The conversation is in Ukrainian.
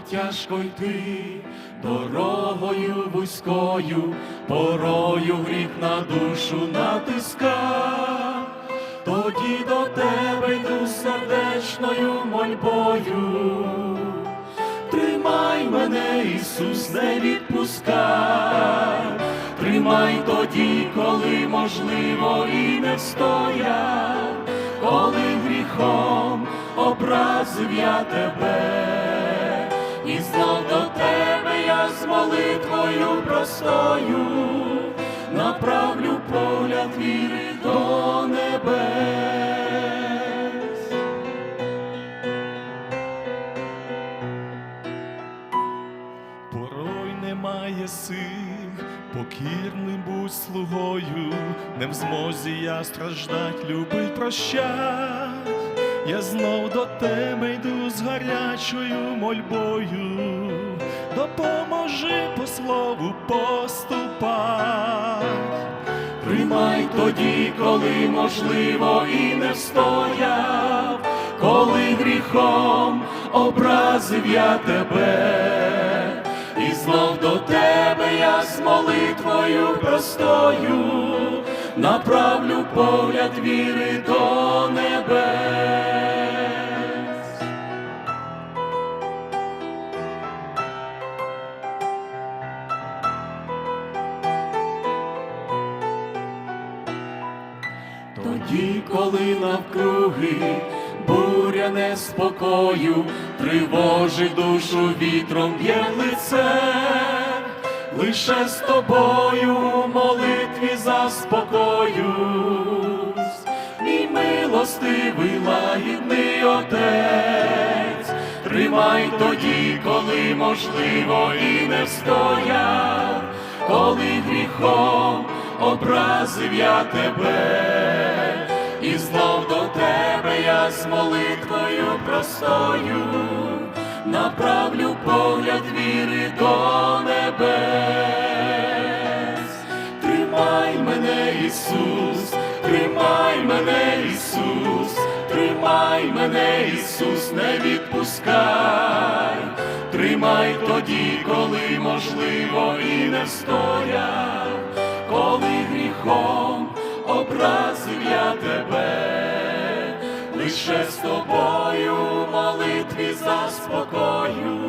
тяжко йти, дорогою вузькою, порою гріх на душу натиска, тоді до тебе йду сердечною мольбою. Тримай мене, Ісус, не відпускай, тримай тоді, коли можливо і не встояв, коли гріхом образив я тебе, з молитвою простою, направлю погляд віри до небес. Порой немає сил, покірним будь слугою, не в змозі я страждать, любить прощать. Я знов до тебе йду з гарячою мольбою, допоможи по слову поступать. Приймай тоді, коли можливо і не встояв, коли гріхом образив я тебе, і знов до тебе я з молитвою простою, направлю погляд віри до небес. Тоді, коли навкруги буря неспокою, тривожить душу вітром б'є лице, лише з тобою молитві заспокоюсь, мій милостивий лагідний отець, тримай тоді, коли можливо і не встояв, коли гріхом образив я тебе, молитвою простою, направлю погляд віри до небес. Тримай мене, Ісус, тримай мене, Ісус, тримай мене, Ісус, не відпускай, тримай тоді, коли можливо і не встояв, коли гріхом лише з тобою молитві заспокоюсь,